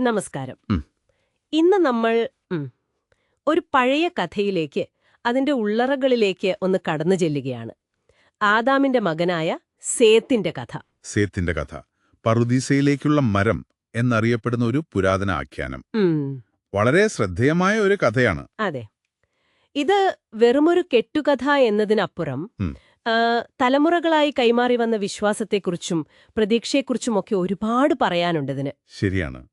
നമസ്കാരം. ഇന്ന് നമ്മൾ ഒരു പഴയ കഥയിലേക്ക് അതിന്റെ ഉള്ളറകളിലേക്ക് ഒന്ന് കടന്നു ചെല്ലുകയാണ്. ആദാമിന്റെ മകനായ സേത്തിന്റെ കഥ. സേത്തിന്റെ കഥ. പറുദീസയിലേക്കുള്ള മരം എന്നറിയപ്പെടുന്ന ഒരു പുരാതന ആഖ്യാനം. വളരെ ശ്രദ്ധേയമായ ഒരു കഥയാണ്. അതെ. ഇത് വെറുമൊരു കെട്ടുകഥ എന്നതിനപ്പുറം തലമുറകളായി കൈമാറി വന്ന വിശ്വാസത്തെക്കുറിച്ചും പ്രതീക്ഷയെക്കുറിച്ചുമൊക്കെ ഒരുപാട് പറയാനുണ്ടതിന് ശരിയാണ്.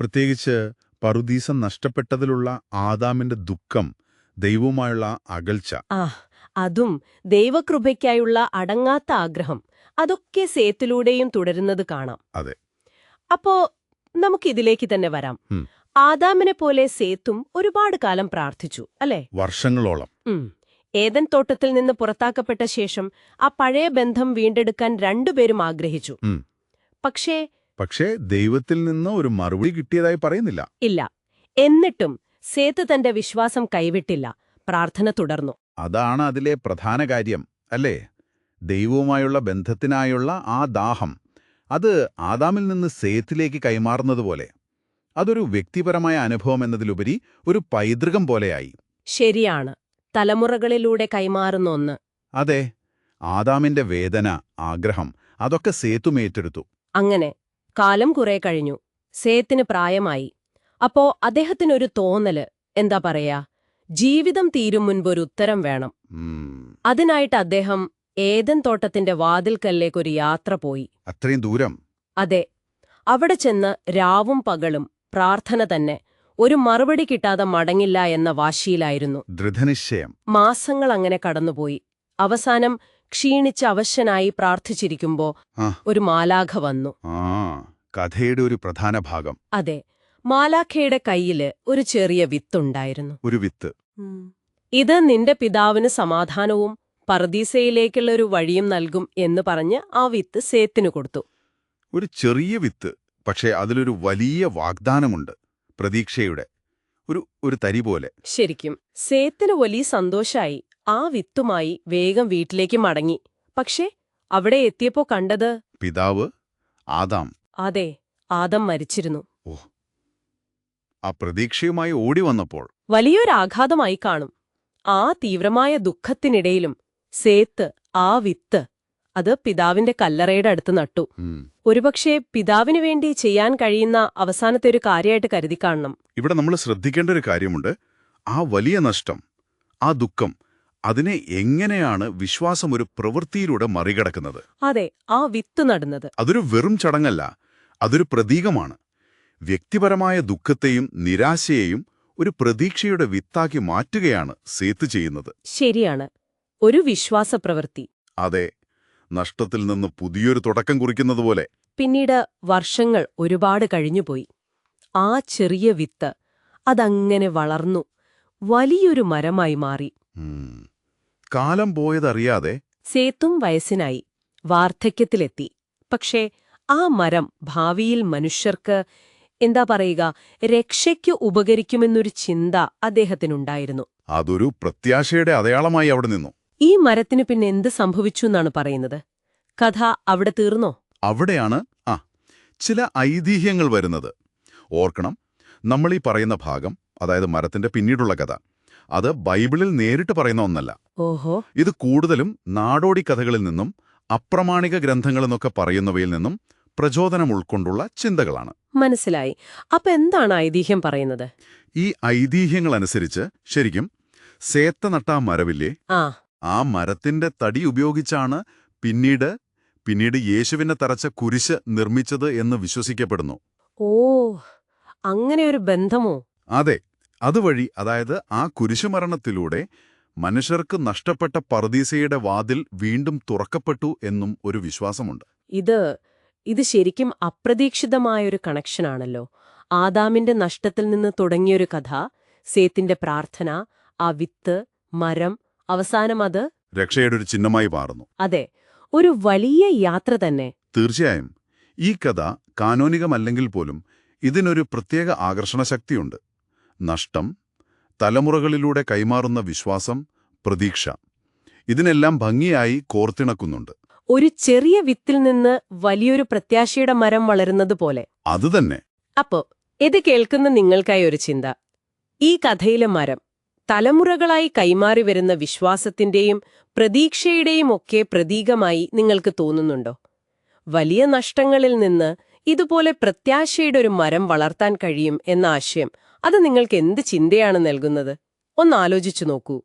പ്രത്യേകിച്ച് പറുദീസം നഷ്ടപ്പെട്ടതിലുള്ള ആദാമിന്റെ ദുഃഖം ദൈവവുമായുള്ള അകൽച്ച. അതും ദൈവകൃപയ്ക്കായുള്ള അടങ്ങാത്ത ആഗ്രഹം. അതൊക്കെ സേത്തിലൂടെയും തുടരുന്നത് കാണാം. അതെ. അപ്പോ നമുക്കിതിലേക്ക് തന്നെ വരാം. ആദാമിനെ പോലെ സേത്തും ഒരുപാട് കാലം പ്രാർത്ഥിച്ചു അല്ലേ? വർഷങ്ങളോളം. ഏതൻ തോട്ടത്തിൽ നിന്ന് പുറത്താക്കപ്പെട്ട ശേഷം ആ പഴയ ബന്ധം വീണ്ടെടുക്കാൻ രണ്ടുപേരും ആഗ്രഹിച്ചു. പക്ഷേ പക്ഷേ ദൈവത്തിൽ നിന്ന് ഒരു മറുപടി കിട്ടിയതായി പറയുന്നില്ല. ഇല്ല. എന്നിട്ടും സേത്ത് തന്റെ വിശ്വാസം കൈവിട്ടില്ല. പ്രാർത്ഥന തുടർന്നു. അതാണ് അതിലെ പ്രധാന കാര്യം അല്ലേ? ദൈവവുമായുള്ള ബന്ധത്തിനായുള്ള ആ ദാഹം അത് ആദാമിൽ നിന്ന് സേത്തിലേക്ക് കൈമാറുന്നതുപോലെ. അതൊരു വ്യക്തിപരമായ അനുഭവം എന്നതിലുപരി ഒരു പൈതൃകം പോലെയായി. ശരിയാണ്. തലമുറകളിലൂടെ കൈമാറുന്ന ഒന്ന്. അതെ ആദാമിന്റെ വേദന ആഗ്രഹം അതൊക്കെ സേത്തുമേറ്റെടുത്തു അങ്ങനെ കാലം കുറെ കഴിഞ്ഞു. സേത്തിന് പ്രായമായി. അപ്പോ അദ്ദേഹത്തിനൊരു തോന്നൽ. എന്താ പറയാ? ജീവിതം തീരും മുൻപ് ഒരു ഉത്തരം വേണം. അതിനായിട്ട് അദ്ദേഹം ഏതൻ തോട്ടത്തിന്റെ വാതിൽക്കല്ലേക്കൊരു യാത്ര പോയി. അത്രയും ദൂരം? അതെ. അവിടെ ചെന്ന് രാവും പകലും പ്രാർത്ഥന തന്നെ ഒരു മറുപടി കിട്ടാതെ മടങ്ങില്ല എന്ന വാശിയിലായിരുന്നു. ദൃഢനിശ്ചയം. മാസങ്ങൾ അങ്ങനെ കടന്നുപോയി. അവസാനം ക്ഷീണിച്ച് അവശനായി പ്രാർത്ഥിച്ചിരിക്കുമ്പോ ഒരു മാലാഖ വന്നു. കഥയുടെ ഒരു പ്രധാന ഭാഗം. അതെ മാലാഖയുടെ കയ്യിൽ ഒരു ചെറിയ വിത്തുണ്ടായിരുന്നു. ഒരു വിത്ത്. ഇത് നിന്റെ പിതാവിന് സമാധാനവും പർദീസയിലേക്കുള്ള ഒരു വഴിയും നൽകും എന്ന് പറഞ്ഞ് ആ വിത്ത് സേത്തിനു കൊടുത്തു. ഒരു ചെറിയ വിത്ത് പക്ഷേ അതിലൊരു വലിയ വാഗ്ദാനമുണ്ട് പ്രതീക്ഷയുടെ. ഒരു ഒരു തരി പോലെ. ശരിക്കും സേത്തിന് വലിയ സന്തോഷായി. ആ വിത്തുമായി വേഗം വീട്ടിലേക്ക് മടങ്ങി. പക്ഷേ അവിടെ എത്തിയപ്പോ കണ്ടത് പിതാവ് ആദാം. അതെ ആദം മരിച്ചിരുന്നു. ആ പ്രതീക്ഷയുമായി ഓടി വന്നപ്പോൾ. വലിയൊരാഘാതമായി കാണും. ആ തീവ്രമായ ദുഃഖത്തിനിടയിലും സേത്ത് ആ വിത്ത് അത് പിതാവിന്റെ കല്ലറയുടെ അടുത്ത് നട്ടു. ഒരുപക്ഷെ പിതാവിനു വേണ്ടി ചെയ്യാൻ കഴിയുന്ന അവസാനത്തെ ഒരു കാര്യമായിട്ട് കരുതി കാണണം. ഇവിടെ നമ്മൾ ശ്രദ്ധിക്കേണ്ട ഒരു കാര്യമുണ്ട്. ആ വലിയ നഷ്ടം ആ ദുഃഖം അതിനെ എങ്ങനെയാണ് വിശ്വാസം ഒരു പ്രവൃത്തിയിലൂടെ മറികടക്കുന്നത്? അതെ ആ വിത്ത് നടുന്നത്. അതൊരു വെറും ചടങ്ങല്ല അതൊരു പ്രതീകമാണ്. വ്യക്തിപരമായ ദുഃഖത്തെയും നിരാശയെയും ഒരു പ്രതീക്ഷയുടെ വിത്താക്കി മാറ്റുകയാണ് സേത്ത് ചെയ്യുന്നത്. ശരിയാണ് ഒരു വിശ്വാസപ്രവൃത്തി അതെ നഷ്ടത്തിൽ നിന്ന് പുതിയൊരു തുടക്കം കുറിക്കുന്നതുപോലെ പിന്നീട് വർഷങ്ങൾ ഒരുപാട് കഴിഞ്ഞുപോയി. ആ ചെറിയ വിത്ത് അതങ്ങനെ വളർന്നു വലിയൊരു മരമായി മാറി. കാലം പോയതറിയാതെ സേത്തും വയസ്സിനായി വാർദ്ധക്യത്തിലെത്തി. പക്ഷേ ആ മരം ഭാവിയിൽ മനുഷ്യർക്ക് എന്താ പറയുക രക്ഷയ്ക്ക് ഉപകരിക്കുമെന്നൊരു ചിന്ത അദ്ദേഹത്തിനുണ്ടായിരുന്നു. അതൊരു പ്രത്യാശയുടെ അടയാളമായി അവിടെ നിന്നു. ഈ മരത്തിന് പിന്നെ എന്ത് സംഭവിച്ചു എന്നാണ് പറയുന്നത്? കഥ അവിടെ തീർന്നോ? അവിടെയാണ് ആ ചില ഐതിഹ്യങ്ങൾ വരുന്നത്. ഓർക്കണം നമ്മൾ ഈ പറയുന്ന ഭാഗം അതായത് മരത്തിന്റെ പിന്നീടുള്ള കഥ അത് ബൈബിളിൽ നേരിട്ട് പറയുന്ന ഒന്നല്ല. ഓഹോ. ഇത് കൂടുതലും നാടോടി കഥകളിൽ നിന്നും അപ്രമാണിക ഗ്രന്ഥങ്ങളെന്നൊക്കെ പറയുന്നവയിൽ നിന്നും പ്രചോദനം ഉൾക്കൊണ്ടുള്ള ചിന്തകളാണ്. മനസ്സിലായി. അപ്പൊ എന്താണ് ഐതിഹ്യം പറയുന്നത്? ഈ ഐതിഹ്യങ്ങളനുസരിച്ച് ശരിക്കും സേത്ത നട്ട മരവില്ലേ? ആ. ആ മരത്തിന്റെ തടി ഉപയോഗിച്ചാണ് പിന്നീട് പിന്നീട് യേശുവിനെ തറച്ച കുരിശ് നിർമ്മിച്ചത് എന്ന് വിശ്വസിക്കപ്പെടുന്നു. ഓ അങ്ങനെ ഒരു ബന്ധമോ? അതെ. അതുവഴി അതായത് ആ കുരിശുമരണത്തിലൂടെ മനുഷ്യർക്ക് നഷ്ടപ്പെട്ട പർദീസയുടെ വാതിൽ വീണ്ടും തുറക്കപ്പെട്ടു എന്നും ഒരു വിശ്വാസമുണ്ട്. ഇത് ഇത് ശരിക്കും അപ്രതീക്ഷിതമായൊരു കണക്ഷനാണല്ലോ. ആദാമിന്റെ നഷ്ടത്തിൽ നിന്ന് തുടങ്ങിയൊരു കഥ സേത്തിന്റെ പ്രാർത്ഥന ആ വിത്ത് മരം അവസാനം അത് രക്ഷയുടെ ഒരു ചിഹ്നമായി മാറുന്നു. അതെ ഒരു വലിയ യാത്ര തന്നെ. തീർച്ചയായും. ഈ കഥ കാനോനികമല്ലെങ്കിൽ പോലും ഇതിനൊരു പ്രത്യേക ആകർഷണശക്തിയുണ്ട്. നഷ്ടം തലമുറകളിലൂടെ കൈമാറുന്ന വിശ്വാസം പ്രതീക്ഷ. ഇതിനെല്ലാം ഭംഗിയായി കോർത്തിണക്കുന്നുണ്ട്. ഒരു ചെറിയ വിത്തിൽ നിന്ന് വലിയൊരു പ്രത്യാശയുടെ മരം വളരുന്നത് പോലെ. അതുതന്നെ അപ്പോ ഇത് കേൾക്കുന്ന നിങ്ങൾക്കായി ഒരു ചിന്ത. ഈ കഥയിലെ മരം തലമുറകളായി കൈമാറി വരുന്ന വിശ്വാസത്തിന്റെയും പ്രതീക്ഷയുടെയും ഒക്കെ പ്രതീകമായി നിങ്ങൾക്ക് തോന്നുന്നുണ്ടോ? വലിയ നഷ്ടങ്ങളിൽ നിന്ന് ഇതുപോലെ പ്രത്യാശയുടെ ഒരു മരം വളർത്താൻ കഴിയും എന്ന ആശയം അത് നിങ്ങൾക്ക് എന്ത് ചിന്തയാണ് നൽകുന്നത്? ഒന്നാലോചിച്ചു നോക്കൂ.